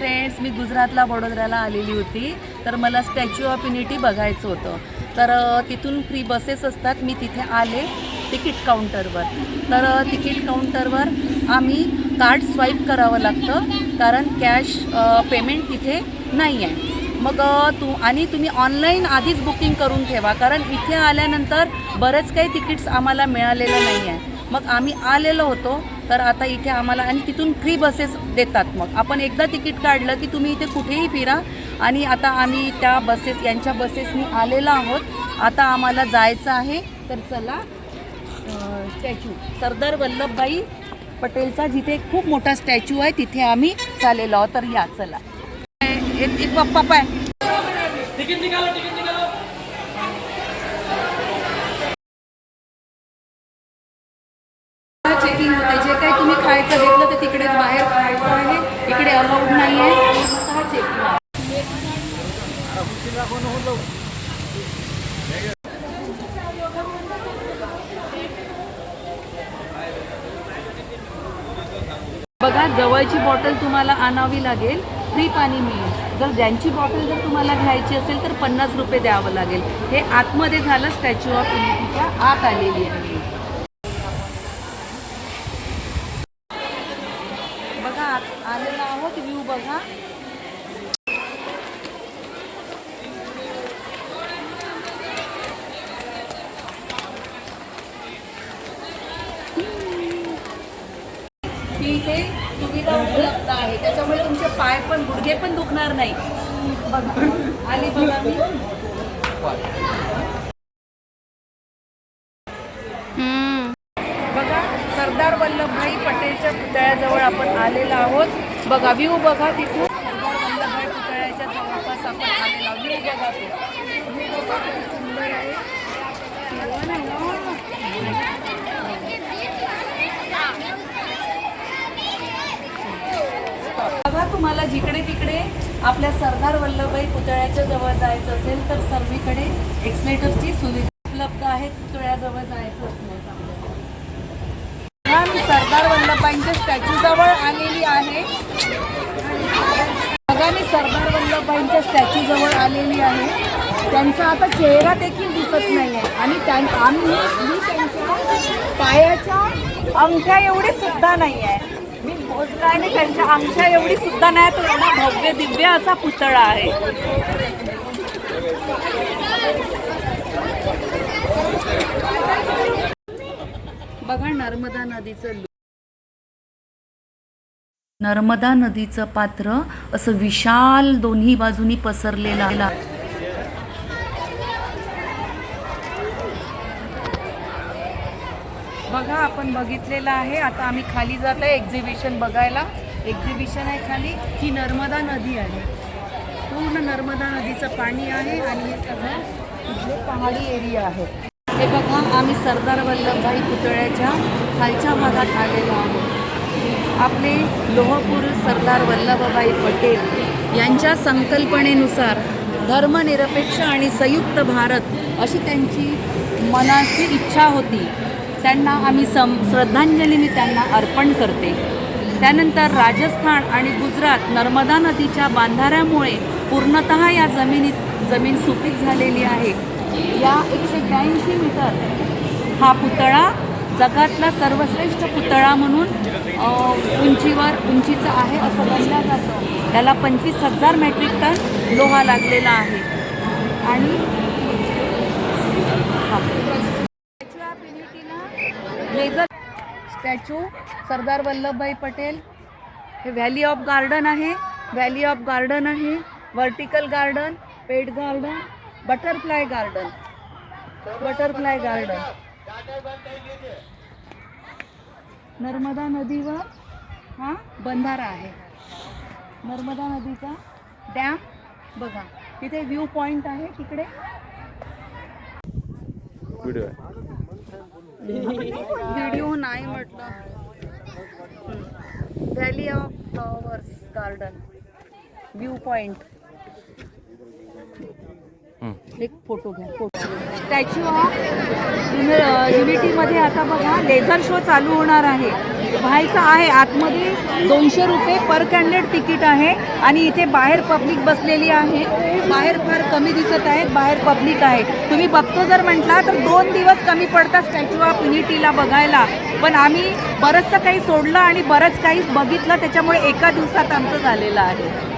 Friends मी गुजरातला वडोदऱ्याला आलेली होती. तर मला स्टॅच्यू ऑफ युनिटी बघायचं होतं. तर तिथून फ्री बसेस असतात. मी तिथे आले तिकीट काउंटरवर तर तिकीट काउंटरवर आम्ही कार्ड स्वाईप करावं लागतं. कारण कॅश पेमेंट तिथे नाही आहे मग तू आणि तुम्ही ऑनलाईन आधीच बुकिंग करून ठेवा. कारण इथे आल्यानंतर बरेच काही तिकीट्स आम्हाला मिळालेलं नाही आहे मग आम्ही आलेलो होतो. तर आता इथे आम्हाला आणि तिथून फ्री बसेस देतात मग. आपण एकदा तिकीट काढलं की तुम्ही इथे कुठेही फिरा आणि आता आम्ही त्या बसेस यांच्या बसेसनी आलेलो आहोत. आता आम्हाला जायचं आहे. तर चला स्टॅच्यू सरदार वल्लभभाई पटेलचा जिथे खूप मोठा स्टॅच्यू आहे तिथे आम्ही चाललेलो आहोत. तर या चला. एक पप्पा पाय चेकिंग होते जे काही तुम्ही खायचं घेतलं बाहेर खायचं आहे. इकडे अलाउड नाही आहे. आहे बघा जवळची बॉटल तुम्हाला आणावी लागेल. फ्री पाणी मिळेल. जर ज्यांची बॉटल जर तुम्हाला घ्यायची असेल तर पन्नास रुपये द्यावं लागेल. हे आतमध्ये झालं स्टॅच्यू ऑफ युनिटीच्या आत आलेली आहे बघा आत आलेलो आहोत व्ह्यू बघा की इथे सुविधा उपलब्ध आहे. त्याच्यामुळे तुमचे पाय पण गुडघे पण दुखणार नाही. बघा आली बघा मी. बघा सरदार वल्लभभाई पटेलच्या पुतळ्याजवळ आपण आलेलो आहोत. बघा व्ह्यू बघा तिथून. सरदार वल्लभभाई पुतळ्याच्या जवळपास आपण आलेलो बघा सुंदर आहे बघा तुम्हाला जिकडे तिकडे आपल्या सरदार वल्लभभाई पुतळ्याच्या जवळ जायचं असेल तर सर्वीकडे एक्सलेटरची सुविधा उपलब्ध आहे. पुतळ्याजवळ जायचं असल्यास मी सरदार वल्लभभाईंच्या स्टॅच्यूजवळ आलेली आहे. बघा मी सरदार वल्लभभाईंच्या स्टॅच्यूजवळ आलेली आहे. त्यांचा आता चेहरा देखील दिसत नाही आहे आणि त्यां आम्ही मी त्यांच्या पायाच्या अंगठ्या एवढे सुद्धा नाही आहे मी आणि त्यांच्या आमच्या एवढी सुद्धा नाही तो एवढा भव्य दिव्य असा पुतळा आहे. बघा नर्मदा नदीचं नर्मदा नदीचं पात्र असं विशाल दोन्ही बाजूनी पसरलेलं बघा आपण बघितलेलं आहे. आता आम्ही खाली जात आहे एक्झिबिशन बघायला. एक्झिबिशन आहे खाली. ही नर्मदा नदी आहे. पूर्ण नर्मदा नदीचं पाणी आहे आणि हे सगळं जे पहाडी एरिया आहे. हे बघा आम्ही सरदार वल्लभभाई पुतळ्याच्या खालच्या भागात आलेलो आहोत. आपले लोहपुरुष सरदार वल्लभभाई पटेल यांच्या संकल्पनेनुसार धर्मनिरपेक्ष आणि संयुक्त भारत अशी त्यांची मनाची इच्छा होती. त्यांना आम्ही सम श्रद्धांजली मी त्यांना अर्पण करते. त्यानंतर राजस्थान आणि गुजरात नर्मदा नदीच्या बांधाऱ्यामुळे पूर्णतः या जमिनीत जमीन सुपीक झालेली आहे. या एकशे ब्याऐंशी मीटर हा पुतळा जगातला सर्वश्रेष्ठ पुतळा म्हणून उंचीवर उंचीचा आहे असं म्हणलं जातं. त्याला पंचवीस हजार मेट्रिक टन लोहा लागलेला आहे. आणि स्टॅच्यू ऑफ युनिटीला लेझर स्टॅच्यू सरदार वल्लभभाई पटेल. हे व्हॅली ऑफ गार्डन आहे. व्हॅली ऑफ गार्डन आहे. Vertical garden pet garden butterfly garden. Butterfly garden. Narmada नदीवर हा बंधारा आहे. नर्मदा नदीचा डॅम बघा. तिथे व्ह्यू पॉईंट आहे तिकडे. व्हिडिओ आहे. व्हिडिओ नाही म्हटलं. Valley of flowers garden view point. एक फोटो घ्या स्टॅच्यू ऑफ युनिटीमध्ये आता बघा लेझर शो चालू होणार आहे. व्हायचं आहे आतमध्ये दोनशे रुपये पर कॅन्डिडेट तिकीट आहे आणि इथे बाहेर पब्लिक बसलेली आहे. बाहेर फार कमी दिसत आहेत बाहेर पब्लिक आहे. तुम्ही बघतो जर म्हटला तर दोन दिवस कमी पडतात स्टॅच्यू ऑफ युनिटीला बघायला. पण आम्ही बरंचसं काही सोडलं आणि बरंच काही बघितलं त्याच्यामुळे एका दिवसात आमचं झालेलं आहे.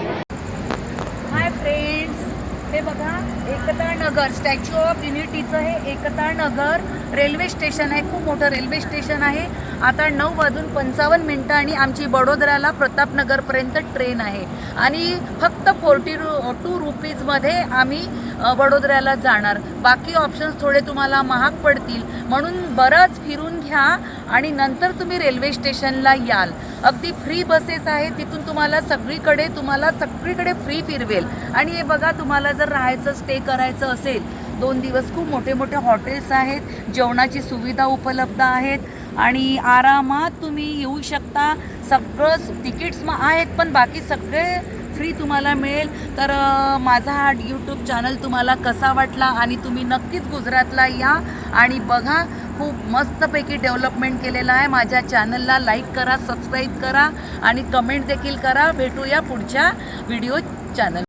बघा एकता नगर स्टॅच्यू ऑफ युनिटीचं हे एकता नगर रेल्वे स्टेशन आहे. खूप मोठं रेल्वे स्टेशन आहे. आता नऊ वाजून पंचावन्न मिनटं आणि आमची बडोदराला प्रतापनगरपर्यंत ट्रेन आहे. आणि फक्त फोर्टी रु टू रुपीजमध्ये आम्ही बडोदऱ्याला वडोदऱ्याला जाणार. बाकी ऑप्शन्स थोडे तुम्हाला महाग पडतील. म्हणून बरंच फिरून घ्या आणि नंतर तुम्ही रेल्वे स्टेशनला याल. अगदी फ्री बसेस आहेत तिथून तुम्हाला सगळीकडे तुम्हाला सगळीकडे फ्री फिरवेल. आणि हे बघा तुम्हाला जर राहायचं स्टे करायचं असेल दोन दिवस खूप मोठे मोठे हॉटेल्स आहेत जेवणाची सुविधा उपलब्ध आहेत आणि आरामात तुम्ही येऊ शकता. सगळं तिकीट्स मग आहेत पण बाकी सगळे फ्री तुम्हाला मिळेल. तर माझा हा यूट्यूब चॅनल तुम्हाला कसा वाटला आणि तुम्ही नक्कीच गुजरातला या आणि बघा खूप मस्तपैकी डेव्हलपमेंट केलेला आहे. माझ्या चॅनलला लाईक करा सबस्क्राईब करा आणि कमेंट देखील करा. भेटूया पुढच्या व्हिडिओ चॅनल